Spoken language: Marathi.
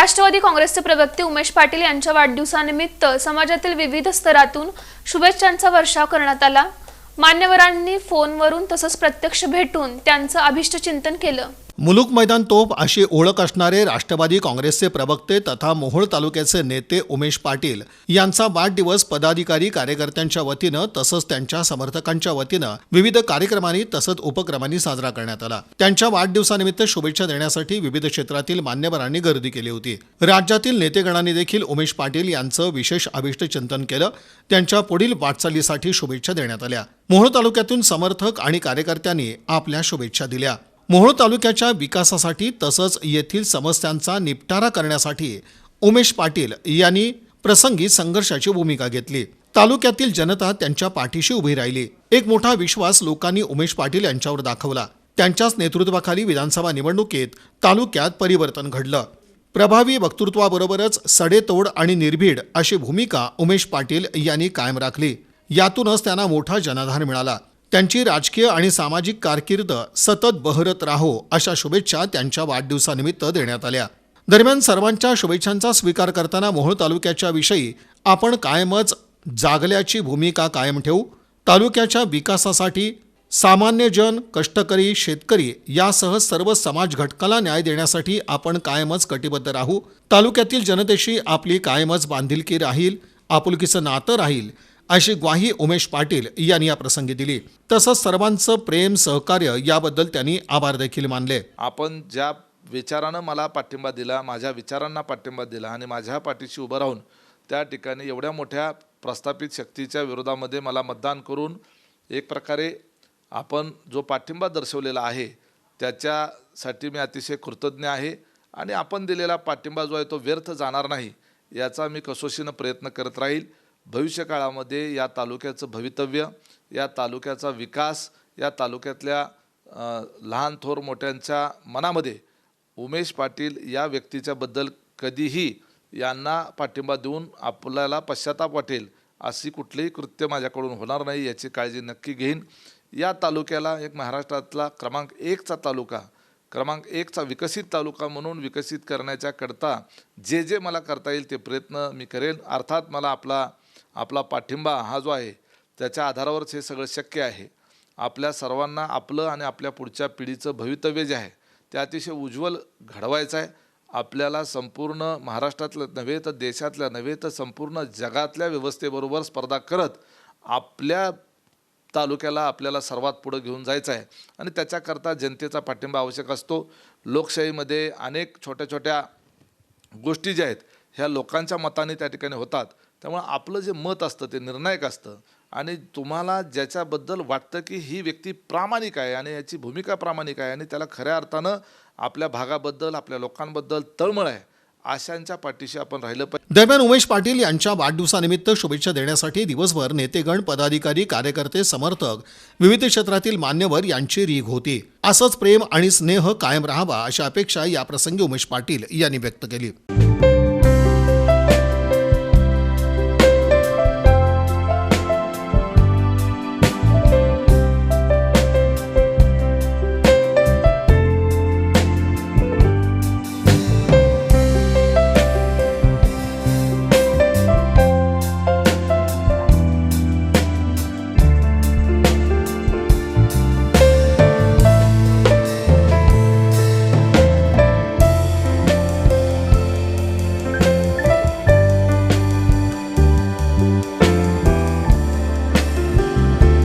राष्ट्रवादी काँग्रेसचे प्रवक्ते उमेश पाटील यांच्या वाढदिवसानिमित्त समाजातील विविध स्तरातून शुभेच्छांचा वर्षाव करण्यात आला. मान्यवरांनी फोनवरून तसंच प्रत्यक्ष भेटून त्यांचं अभिष्ट चिंतन केलं. मुलुक मैदान तोप अशी ओळख असणारे राष्ट्रवादी काँग्रेसचे प्रवक्ते तथा मोहोळ तालुक्याचे नेते उमेश पाटील यांचा वाढदिवस पदाधिकारी कार्यकर्त्यांच्या वतीनं तसंच त्यांच्या समर्थकांच्या वतीनं विविध कार्यक्रमांनी तसंच उपक्रमांनी साजरा करण्यात आला. त्यांच्या वाढदिवसानिमित्त शुभेच्छा देण्यासाठी विविध क्षेत्रातील मान्यवरांनी गर्दी केली होती. राज्यातील नेतेगणांनी देखील उमेश पाटील यांचं विशेष अभिष्ट चिंतन केलं. त्यांच्या पुढील वाटचालीसाठी शुभेच्छा देण्यात आल्या. मोहोळ तालुक्यातून समर्थक आणि कार्यकर्त्यांनी आपल्या शुभेच्छा दिल्या. मोहोळ तालुक्याच्या विकासासाठी तसंच येथील समस्यांचा निपटारा करण्यासाठी उमेश पाटील यांनी प्रसंगी संघर्षाची भूमिका घेतली. तालुक्यातील जनता त्यांच्या पाठीशी उभी राहिली. एक मोठा विश्वास लोकांनी उमेश पाटील यांच्यावर दाखवला. त्यांच्याच नेतृत्वाखाली विधानसभा निवडणुकीत तालुक्यात परिवर्तन घडलं. प्रभावी वक्तृत्वाबरोबरच सडेतोड आणि निर्भीड अशी भूमिका उमेश पाटील यांनी कायम राखली. यातूनच त्यांना मोठा जनाधार मिळाला. त्यांची राजकीय आणि सामाजिक कारकीर्द सतत बहरत राहो अशा शुभेच्छा त्यांच्या वाढदिवसानिमित्त देण्यात आल्या. दरम्यान सर्वांच्या शुभेच्छांचा स्वीकार करताना मोहोळ तालुक्याच्या विषयी आपण कायमच जागल्याची भूमिका कायम ठेवू. तालुक्याच्या विकासासाठी सामान्य जन कष्टकरी शेतकरी यासह सर्व समाज घटकाला न्याय देण्यासाठी आपण कायमच कटिबद्ध राहू. तालुक्यातील जनतेशी आपली कायमच बांधिलकी राहील. आपुलकीचं नातं राहील. अशी ग्वाही उमेश पाटील यांनी या प्रसंगी दिली. तसंच सर्वांचं प्रेम सहकार्य याबद्दल त्यांनी आभार देखील मानले. आपण ज्या विचारानं मला पाठिंबा दिला माझ्या विचारांना पाठिंबा दिला आणि माझ्या पाठीशी उभं राहून त्या ठिकाणी एवढ्या मोठ्या प्रस्थापित शक्तीच्या विरोधामध्ये मला मतदान करून एक प्रकारे आपण जो पाठिंबा दर्शवलेला आहे त्याच्यासाठी मी अतिशय कृतज्ञ आहे आणि आपण दिलेला पाठिंबा जो आहे तो व्यर्थ जाणार नाही याचा मी कसोशीनं प्रयत्न करत राहील. भविष्यकाळामध्ये या तालुक्याचं भवितव्य या तालुक्याचा विकास या तालुक्यातल्या लहान थोर मोठ्यांच्या मनामध्ये उमेश पाटील या व्यक्तीच्याबद्दल कधीही यांना पाठिंबा देऊन आपल्याला पश्चाताप वाटेल अशी कुठलीही कृत्य माझ्याकडून होणार नाही याची काळजी नक्की घेईन. या तालुक्याला एक महाराष्ट्रातला क्रमांक एकचा तालुका क्रमांक एकचा विकसित तालुका म्हणून विकसित करण्याच्या करता जे जे मला करता येईल ते प्रयत्न मी करेन. अर्थात मला आपला आपला पाठिंबा हा जो आहे त्याच्या आधारावरच हे सगळं शक्य आहे. आपल्या सर्वांना आपलं आणि आपल्या पुढच्या पिढीचं भवितव्य जे आहे ते अतिशय उज्ज्वल घडवायचं आहे. आपल्याला संपूर्ण महाराष्ट्रातलं नव्हे तर देशातल्या नव्हे तर संपूर्ण जगातल्या व्यवस्थेबरोबर स्पर्धा करत आपल्या तालुक्याला आपल्याला सर्वात पुढं घेऊन जायचं आहे. आणि त्याच्याकरता जनतेचा पाठिंबा आवश्यक असतो. लोकशाहीमध्ये अनेक छोट्या छोट्या गोष्टी ज्या आहेत ह्या लोकांच्या मताने त्या ठिकाणी होतात. त्यामुळे आपलं जे मत असतं ते निर्णायक असतं. आणि तुम्हाला ज्याच्याबद्दल वाटतं की ही व्यक्ती प्रामाणिक आहे आणि याची भूमिका प्रामाणिक आहे आणि त्याला खऱ्या अर्थानं आपल्या भागाबद्दल आपल्या लोकांबद्दल तळमळ आहे अशांच्या पाठीशी आपण राहिलं पाहिजे. दरम्यान उमेश पाटील यांच्या वाढदिवसानिमित्त शुभेच्छा देण्यासाठी दिवसभर नेतेगण पदाधिकारी कार्यकर्ते समर्थक विविध क्षेत्रातील मान्यवर यांची रीघ होती. असंच प्रेम आणि स्नेह कायम राहावा अशा अपेक्षा या प्रसंगी उमेश पाटील यांनी व्यक्त केली.